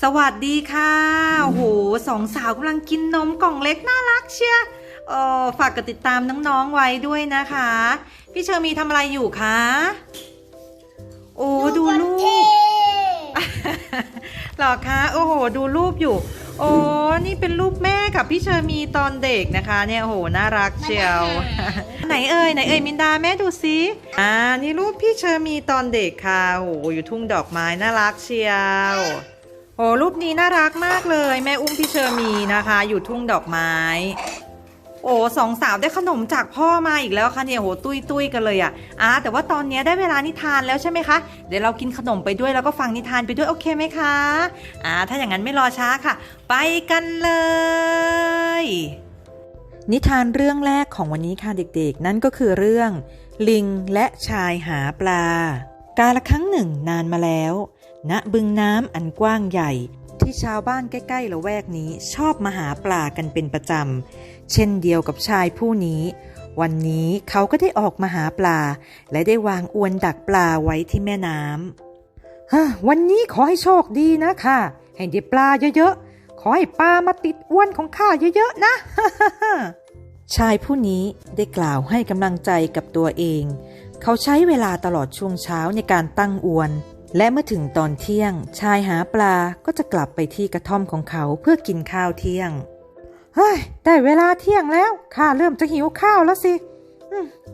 สวัสดีค่ะโอ้โหสองสาวกำลังกินนมกล่องเล็กน่ารักเชียเออฝากกดติดตามน้องๆไว้ด้วยนะคะ พี่เชอร์มีทำอะไรอยู่คะ โอ้ดูรูปเหรอคะโอ้โห ดูรูปอยู่ โอ้นี่เป็นรูปแม่กับพี่เชอร์มีตอนเด็กนะคะเนี่ยโอ้โหน่ารักเชียว ไหนเอ่ยไหนเอ่ยมินดาแม่ดูสิอ่านี่รูปพี่เชอร์มีตอนเด็กค่ะโอ้โหอยู่ทุ่งดอกไม้น่ารักเชียว โอ้รูปนี้น่ารักมากเลย แม่อุ้มพี่เชอร์มีนะคะ อยู่ทุ่งดอกไม้ โอ้สองสาวได้ขนมจากพ่อมาอีกแล้วค่ะเนี่ยโหตุ้ยตุ้ยกันเลยอะอ่าแต่ว่าตอนนี้ได้เวลานิทานแล้วใช่ไหมคะ เดี๋ยวเรากินขนมไปด้วยแล้วก็ฟังนิทานไปด้วยโอเคไหมคะอ่าถ้าอย่างนั้นไม่รอช้าค่ะ ไปกันเลย นิทานเรื่องแรกของวันนี้ค่ะเด็กๆ นั่นก็คือเรื่อง ลิงและชายหาปลา กาละครั้งหนึ่งนานมาแล้ว ณบึงน้ำอันกว้างใหญ่ ที่ชาวบ้านใกล้ๆละแวกนี้ชอบมาหาปลากันเป็นประจำ เช่นเดียวกับชายผู้นี้ วันนี้เขาก็ได้ออกมาหาปลา และได้วางอวนดักปลาไว้ที่แม่น้ำฮะวันนี้ขอให้โชคดีนะค่ะ ให้ได้ปลาเยอะๆ ขอให้ปลามาติดอวนของข้าเยอะๆนะชายผู้นี้ได้กล่าวให้กำลังใจกับตัวเอง เขาใช้เวลาตลอดช่วงเช้าในการตั้งอวน และเมื่อถึงตอนเที่ยง ชายหาปลาก็จะกลับไปที่กระท่อมของเขาเพื่อกินข้าวเที่ยง เฮ้ย ได้เวลาเที่ยงแล้ว ข้าเริ่มจะหิวข้าวแล้วสิ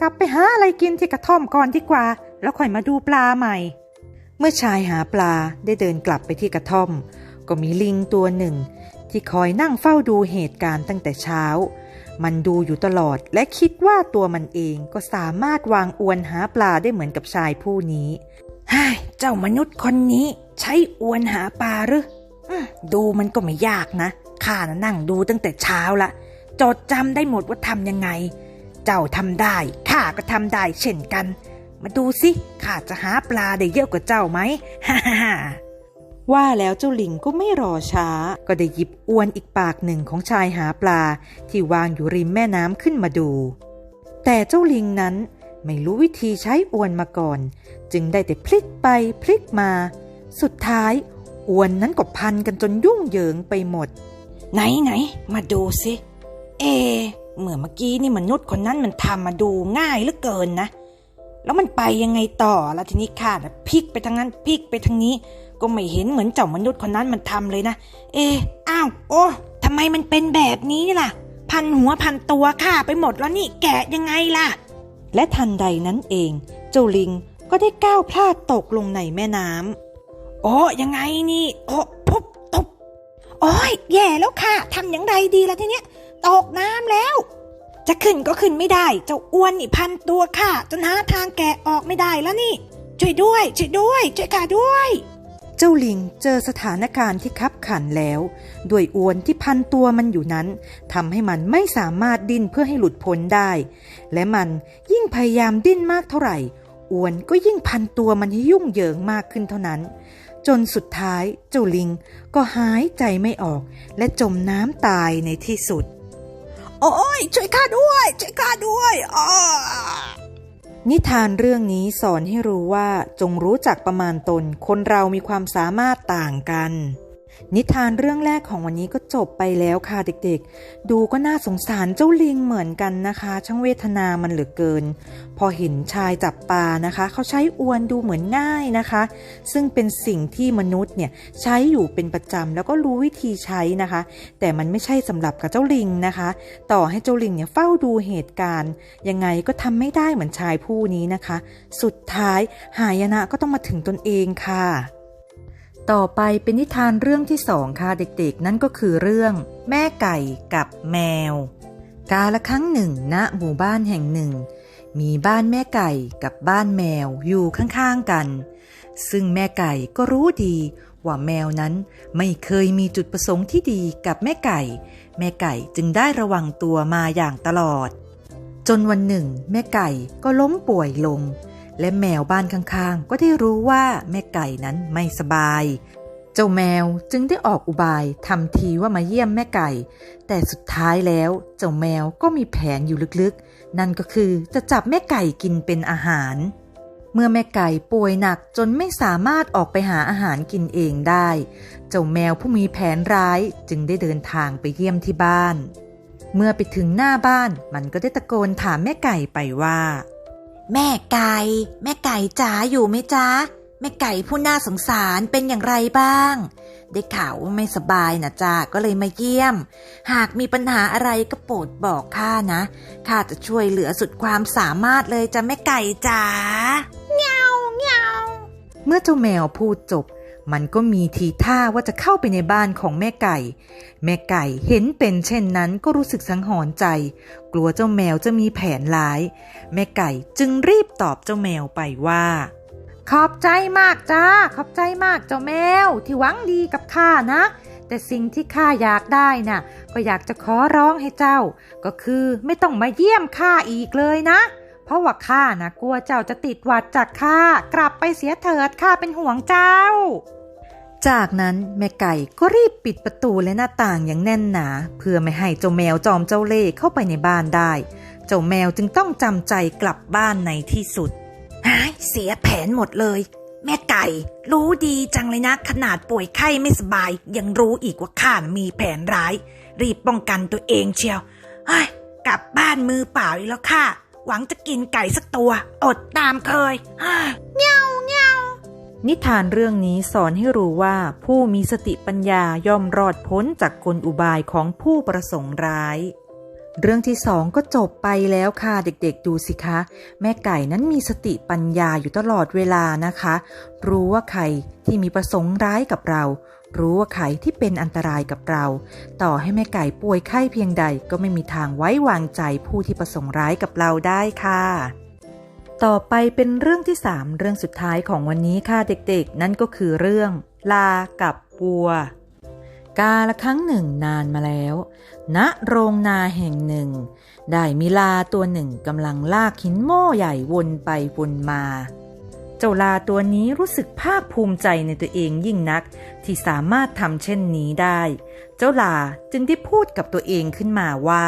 กลับไปหาอะไรกินที่กระท่อมก่อนดีกว่า แล้วค่อยมาดูปลาใหม่ เมื่อชายหาปลาได้เดินกลับไปที่กระท่อม ก็มีลิงตัวหนึ่ง ที่คอยนั่งเฝ้าดูเหตุการณ์ตั้งแต่เช้า มันดูอยู่ตลอดและคิดว่าตัวมันเองก็สามารถวางอวนหาปลาได้เหมือนกับชายผู้นี้ ฮ้เจ้ามนุษย์คนนี้ใช้อวนหาปลาหรืออดูมันก็ไม่ยากนะ ข้านะนั่งดูตั้งแต่เช้าละจดจำได้หมดว่าทำยังไง เจ้าทำได้ ข้าก็ทำได้เช่นกัน มาดูสิ ข้าจะหาปลาได้เยอะกว่าเจ้าไหมฮ่าฮ่าว่าแล้วเจ้าลิงก็ไม่รอช้า ก็ได้หยิบอวนอีกปากหนึ่งของชายหาปลา ที่วางอยู่ริมแม่น้ำขึ้นมาดู แต่เจ้าลิงนั้น ไม่รู้วิธีใช้อวนมาก่อน จึงได้แต่พลิกไปพลิกมา สุดท้ายอวนนั้นก็พันกันจนยุ่งเหยิงไปหมด ไหนไหนมาดูสิเอ เมื่อเมื่อกี้นี่มนุษย์คนนั้นมันทำมาดูง่ายเหลือเกินนะ แล้วมันไปยังไงต่อละทีนี้ข้าน่ะพลิกไปทางนั้นพลิกไปทางนี้ ก็ไม่เห็นเหมือนเจ้ามนุษย์คนนั้นมันทำเลยนะ เอ อ้าว โอ้ทำไมมันเป็นแบบนี้ล่ะ พันหัวพันตัวข้าไปหมดแล้วนี่แกะยังไงล่ะ และทันใดนั้นเอง เจ้าลิงก็ได้ก้าวพลาดตกลงในแม่น้ำโอ้ยังไงนี่ โอ้ปุ๊บตบโอ้ยแย่แล้วค่ะทำอย่างไรดีล่ะทีเนี้ย ตกน้ำแล้ว จะขึ้นก็ขึ้นไม่ได้ เจ้าอ้วนนี่พันตัวค่ะ จนหาทางแกะออกไม่ได้แล้วนี่ ช่วยด้วย ช่วยด้วย ช่วยข้าด้วย เจ้าลิงเจอสถานการณ์ที่คับขันแล้ว ด้วยอวนที่พันตัวมันอยู่นั้นทำให้มันไม่สามารถดิ้นเพื่อให้หลุดพ้นได้ และมันยิ่งพยายามดิ้นมากเท่าไหร่ อวนก็ยิ่งพันตัวมันให้ยุ่งเหยิงมากขึ้นเท่านั้น จนสุดท้ายเจ้าลิงก็หายใจไม่ออก และจมน้ำตายในที่สุด โอ้ยช่วยข้าด้วย ช่วยข้าด้วยอ้อ นิทานเรื่องนี้สอนให้รู้ว่าจงรู้จักประมาณตน คนเรามีความสามารถต่างกัน นิทานเรื่องแรกของวันนี้ก็จบไปแล้วค่ะเด็กๆ ดูก็น่าสงสารเจ้าลิงเหมือนกันนะคะ ช่างเวทนามันเหลือเกิน พอเห็นชายจับปลานะคะ เขาใช้อวนดูเหมือนง่ายนะคะ ซึ่งเป็นสิ่งที่มนุษย์เนี่ยใช้อยู่เป็นประจำแล้วก็รู้วิธีใช้นะคะ แต่มันไม่ใช่สำหรับกับเจ้าลิงนะคะ ต่อให้เจ้าลิงเนี่ยเฝ้าดูเหตุการณ์ยังไงก็ทำไม่ได้เหมือนชายผู้นี้นะคะ สุดท้ายหายนะก็ต้องมาถึงตนเองค่ะ ต่อไปเป็นนิทานเรื่องที่สองค่ะเด็กๆ นั่นก็คือเรื่อง แม่ไก่กับแมว กาละครั้งหนึ่งณหมู่บ้านแห่งหนึ่ง มีบ้านแม่ไก่กับบ้านแมวอยู่ข้างๆกัน ซึ่งแม่ไก่ก็รู้ดีว่าแมวนั้นไม่เคยมีจุดประสงค์ที่ดีกับแม่ไก่ แม่ไก่จึงได้ระวังตัวมาอย่างตลอด จนวันหนึ่ง แม่ไก่ก็ล้มป่วยลง และแมวบ้านข้างๆ ก็ได้รู้ว่าแม่ไก่นั้นไม่สบาย เจ้าแมวจึงได้ออกอุบายทำทีว่ามาเยี่ยมแม่ไก่ แต่สุดท้ายแล้วเจ้าแมวก็มีแผนอยู่ลึกๆ นั่นก็คือจะจับแม่ไก่กินเป็นอาหาร เมื่อแม่ไก่ป่วยหนักจนไม่สามารถออกไปหาอาหารกินเองได้ เจ้าแมวผู้มีแผนร้ายจึงได้เดินทางไปเยี่ยมที่บ้าน เมื่อไปถึงหน้าบ้านมันก็ได้ตะโกนถามแม่ไก่ไปว่า แม่ไก่ แม่ไก่จ๋าอยู่ไหมจ๊ะ แม่ไก่ผู้น่าสงสารเป็นอย่างไรบ้าง ได้ข่าวว่าไม่สบายนะจ๊ะก็เลยมาเยี่ยม หากมีปัญหาอะไรก็โปรดบอกข้านะข้าจะช่วยเหลือสุดความสามารถเลยจ้ะแม่ไก่จ๋าเงาเงาเมื่อเจ้าแมวพูดจบ มันก็มีทีท่าว่าจะเข้าไปในบ้านของแม่ไก่ แม่ไก่เห็นเป็นเช่นนั้นก็รู้สึกสังหรณ์ใจ กลัวเจ้าแมวจะมีแผนร้าย แม่ไก่จึงรีบตอบเจ้าแมวไปว่า ขอบใจมากจ้า ขอบใจมากเจ้าแมวที่หวังดีกับข้านะ แต่สิ่งที่ข้าอยากได้น่ะ ก็อยากจะขอร้องให้เจ้า ก็คือไม่ต้องมาเยี่ยมข้าอีกเลยนะเพราะว่าข้านะกลัวเจ้าจะติดหวัดจากข้ากลับไปเสียเถิดข้าเป็นห่วงเจ้า จากนั้นแม่ไก่ก็รีบปิดประตูและหน้าต่างอย่างแน่นหนา เพื่อไม่ให้เจ้าแมวจอมเจ้าเล่ห์เข้าไปในบ้านได้ เจ้าแมวจึงต้องจำใจกลับบ้านในที่สุดหายเสียแผนหมดเลย แม่ไก่ รู้ดีจังเลยนะ ขนาดป่วยไข้ไม่สบาย ยังรู้อีกว่าข้ามีแผนร้าย รีบป้องกันตัวเองเชียวเฮ้ยกลับบ้านมือเปล่าอีกแล้วค่ะ หวังจะกินไก่สักตัว อดตามเคยเฮ้ย นิทานเรื่องนี้สอนให้รู้ว่าผู้มีสติปัญญาย่อมรอดพ้นจากกลอุบายของผู้ประสงค์ร้าย เรื่องที่สองก็จบไปแล้วค่ะเด็กๆดูสิคะ แม่ไก่นั้นมีสติปัญญาอยู่ตลอดเวลานะคะ รู้ว่าใครที่มีประสงค์ร้ายกับเรารู้ว่าใครที่เป็นอันตรายกับเรา ต่อให้แม่ไก่ป่วยไข้เพียงใดก็ไม่มีทางไว้วางใจผู้ที่ประสงค์ร้ายกับเราได้ค่ะ ต่อไปเป็นเรื่องที่3เรื่องสุดท้ายของวันนี้ค่ะเด็กๆ นั่นก็คือเรื่อง ลากับวัว กาละครั้งหนึ่งนานมาแล้วณโรงนาแห่งหนึ่ง ได้มีลาตัวหนึ่งกำลังลากหินโม่ใหญ่วนไปวนมา เจ้าลาตัวนี้รู้สึกภาคภูมิใจในตัวเองยิ่งนัก ที่สามารถทำเช่นนี้ได้ เจ้าลาจึงได้พูดกับตัวเองขึ้นมาว่า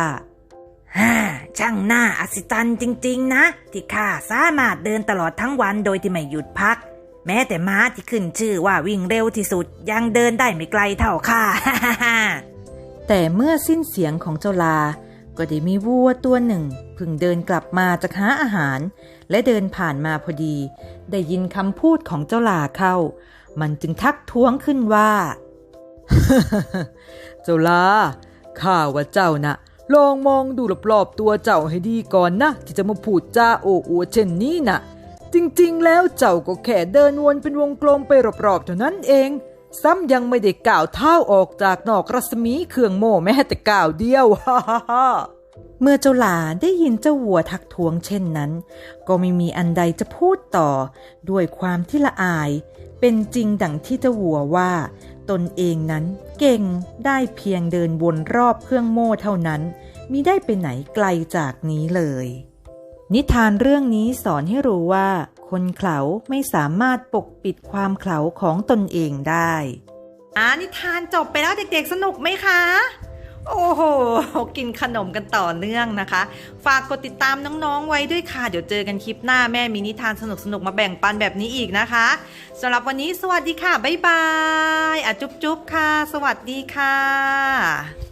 ฮ่า ช่างน่าอัศจรรย์จริง ๆ นะ ที่ข้าสามารถเดินตลอดทั้งวันโดยที่ไม่หยุดพัก แม้แต่ม้าที่ขึ้นชื่อว่าวิ่งเร็วที่สุด ยังเดินได้ไม่ไกลเท่าข้าแต่เมื่อสิ้นเสียงของเจ้าลา ก็ได้มีวัวตัวหนึ่งพิ่งเดินกลับมาจากหาอาหาร และเดินผ่านมาพอดี ได้ยินคำพูดของเจ้าลาเข้า มันจึงทักท้วงขึ้นว่า เจ้าลาข้าว่าเจ้านะ ลองมองดูรอบๆตัวเจ้าให้ดีก่อนนะ ที่จะมาพูดจาโอ้อวดเช่นนี้นะจริงๆ แล้วเจ้าก็แค่เดินวนเป็นวงกลมไปรอบๆเท่านั้นเอง ซ้ำยังไม่ได้ก้าวเท้าออกจากนอกรัศมีเครื่องโม่แม้แต่ก้าวเดียวฮ่าฮ่าฮ่าเมื่อเจ้าหลาได้ยินเจ้าวัวทักท้วงเช่นนั้น ก็ไม่มีอันใดจะพูดต่อ ด้วยความที่ละอาย เป็นจริงดังที่เจ้าวัวว่า ตนเองนั้น เก่งได้เพียงเดินวนรอบเครื่องโม่เท่านั้นมิได้ไปไหนไกลจากนี้เลย นิทานเรื่องนี้สอนให้รู้ว่า คนเขลาไม่สามารถปกปิดความเขลาของตนเองได้อานิทานจบไปแล้วเด็กๆสนุกไหมคะ โอ้โห กินขนมกันต่อเนื่องนะคะ ฝากกดติดตามน้องๆไว้ด้วยค่ะ เดี๋ยวเจอกันคลิปหน้าแม่มีนิทานสนุกๆมาแบ่งปันแบบนี้อีกนะคะสำหรับวันนี้สวัสดีค่ะ บ๊ายบายอะจุ๊บๆค่ะ สวัสดีค่ะ